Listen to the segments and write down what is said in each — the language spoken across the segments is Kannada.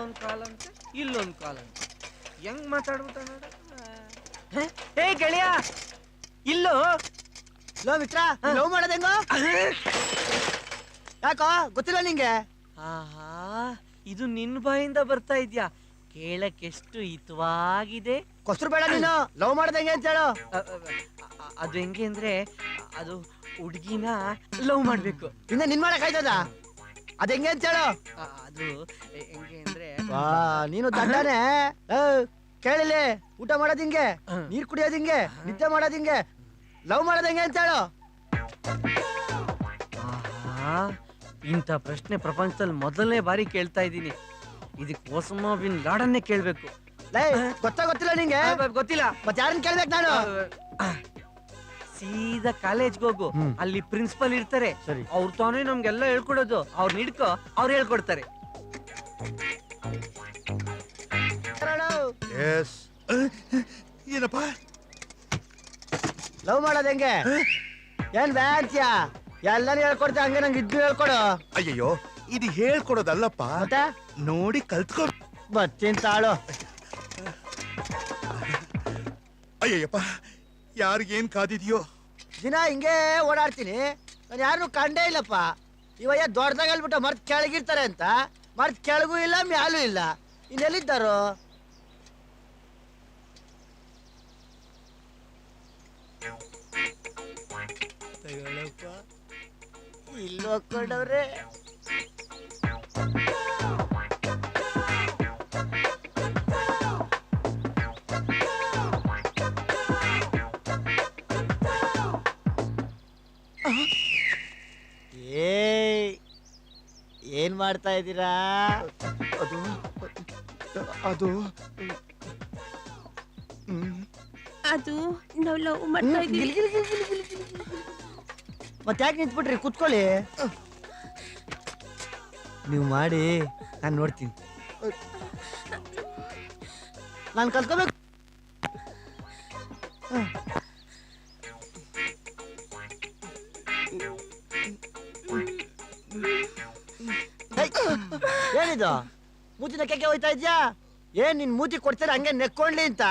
ಅಲ್ಲೊಂದ್ ಕಾಲಂತೆ ಕಾಲ್ ಕಾಲಂತೆ ಹೆಂಗ್ ಮಾತಾಡ್ಬಿಟ್ಟ ಏ ಹೇ? ಗೆಳೆಯ! ಇಲ್ಲೋ? ಲೋ ಮಿತ್ರ ಲವ್ ಮಾಡೋದ್ ಹೆಂಗೋ? ಯಾಕೋ? ಗೊತ್ತಿಲ್ಲ ನಿಂಗೆ? ಆಹಾ ಇದು ನಿನ್ ಬಾಯಿಂದ ಬರ್ತಾ ಇದ್ಯಾ? ಕೇಳಕ್ಕೆಷ್ಟು ಹಿತವಾಗಿದೆ? ಕೊಸರು ಬೇಡ ನೀನು. ಲವ್ ಮಾಡ್ದಂಗೆ ಹೆಂಗೆ ಅಂತ ಹೇಳು. ಅ- ಅ- ಅ- ಅದು ಹೆಂಗೆ ಅಂದ್ರೆ ಅದು ಹುಡ್ಗಿನ ಲವ್ ಮಾಡ್ಬೇಕು. ಇನ್ನ ನಿನ್ ಮಾಡಕ್ ಆಯ್ತದ? ಅದ್ ಹೆಂಗೆ ಅಂತ ಹೇಳು. ಅದು ಹೆಂಗೆ ಅಂದ್ರೆ ವಾ ನೀನು ದಡ್ಡಾನೆ. ಕೇಳಿಲಿ ಊಟ ಮಾಡೋದ್ ಹಿಂಗೆ ಹ್ಮ್. ನೀರ್ ಕುಡಿಯೋದ್ ಹಿಂಗೆ ನಿದ್ದೆ ಮಾಡೋದ್ ಹಿಂಗೆ. ಲವ್ ಮಾಡೋದ್ ಹೆಂಗೆ ಅಂತ ಹೇಳು. ಆಹಾ ಇಂಥ ಪ್ರಶ್ನೆ ಪ್ರಪಂಚದಲ್ಲಿ ಮೊದಲನೇ ಬಾರಿ ಕೇಳ್ತಾ ಇದ್ದೀನಿ. ಇದಕ್ಕೆ ಓಸಮ್ಮ ಬಿನ್ ಲಾಡನ್ನೇ ಕೇಳ್ಬೇಕು. ಲೈ ಗೊತ್ತಾ ಗೊತ್ತಿಲ್ಲ ನಿಂಗೆ? ಆ, ಬ- ಗೊತ್ತಿಲ್ಲ. ಮತ್ತೆ ಯಾರನ್ನ ಕೇಳ್ಬೇಕು ನಾನು? ಸೀದಾ ಕಾಲೇಜ್ಗೆ ಹೋಗು. ಅಲ್ಲಿ ಪ್ರಿನ್ಸಿಪಲ್ ಇರ್ತಾರೆ. ಸರಿ. ಅವ್ರು ತಾನೇ ನಮ್ಗೆಲ್ಲ ಹೇಳ್ಕೊಡೋದು. ಅವ್ರು ಹಿಡ್ಕೊ ಅವ್ರು ಹೇಳ್ಕೊಡ್ತಾರೆ. ಎಸ್ ಏನಪ್ಪ? ಲವ್ ಮಾಡೋದ್ ಹೆಂಗೆ? ಏನ್ ಅಂತ್ಯ ಎಲ್ಲಾನು ಹೇಳ್ಕೊಡ್ತೀಯ ಹಂಗೆ ನಂಗೆ ಇದ್ದು ಹೇಳ್ಕೊಡು. ಅಯ್ಯಯ್ಯೋ ಇದು ಹೇಳ್ಕೊಡೋದಲ್ಲಪ್ಪ. ಮತ್ತೆ? ನೋಡಿ ಕಲ್ತ್ಕೊ ಬರ್ತೀನಿ ತಾಳು. ಅಯ್ಯಯ್ಯಪ್ಪ ಯಾರಿಗೇನ್ ಕಾದಿದ್ಯೋ? ದಿನ ಹಿಂಗೆ ಓಡಾಡ್ತೀನಿ. ನಾನು ಯಾರು ಕಂಡೇ ಇಲ್ಲಪ್ಪ. ಇವಯ್ಯ ದೊಡ್ಡದಾಗ ಅಲ್ಬಿಟ್ಟ ಮರ್ತ್ ಕೆಳಗಿರ್ತಾರೆ ಅಂತ. ಮರ್ತ್ ಕೆಳಗೂ ಇಲ್ಲ ಮ್ಯಾಲೂ ಇಲ್ಲ. ಇನ್ನೆಲ್ಲಿದ್ದಾರೋ ಇಲ್ಲೋ ಏನ್ ಮಾಡ್ತಾ ಇದ್ದೀರಾ? ಅದು ಅದು ಹ್ಮ್. ಅದು ನಾವು ಲವ್ ಮಾಡ್ತಾ ಇದೀವಿ ಮತ್ತೆ ಯಾಕೆ ನಿಂತ್ಬಿಟ್ರಿ? ಕುತ್ಕೊಳ್ಳಿ. ನೀವು ಮಾಡಿ ನಾನು ನೋಡ್ತೀನಿ. ನಾನು ಕಲ್ತ್ಕೋಬೇಕು ಏನಿದು? ಮೂತಿ ಕೆಕ್ಕೆ ಹೋಯ್ತಾ ಇದ್ಯಾ? ಏನ್ ನಿನ್ ಮೂತಿ ಕೊಡ್ತೀರ ಹಂಗೆ ನೆಕ್ಕೊಂಡ್ಲಿ ಅಂತ?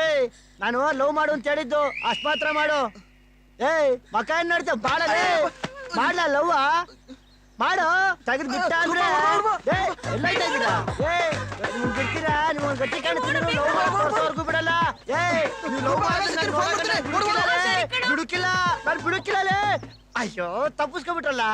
ಏಯ್ ನಾನು ಲವ್ ಮಾಡು ಅಂತ ಹೇಳಿದ್ದು ಅಷ್ಟ್ ಮಾತ್ರ ಮಾಡು. ಏಯ್ ಮಕ ಏನ್ ನೋಡ್ತೇವೆ ಬಾಳ ಮಾಡ್ಲ ಲವ್ ಮಾಡು ತೆಗೆದು ಬಿಟ್ಟ ಅಂದ್ರೆ? ಏಯ್ ಏಯ್ ಬಿಡ್ತೀರಾ? ಗಟ್ಟಿ ಲವ್ ಬಿಡಲ್ಲ. ಏಯ್ ನೀವು ಲವ್ ಮಾಡಿದ್ರೆ ಬಿಡುಕಿಲ್ಲ ನಾನು ಅಯ್ಯೋ ತಪ್ಪಿಸ್ಕೊಬಿಟ್ರಲ್ಲ.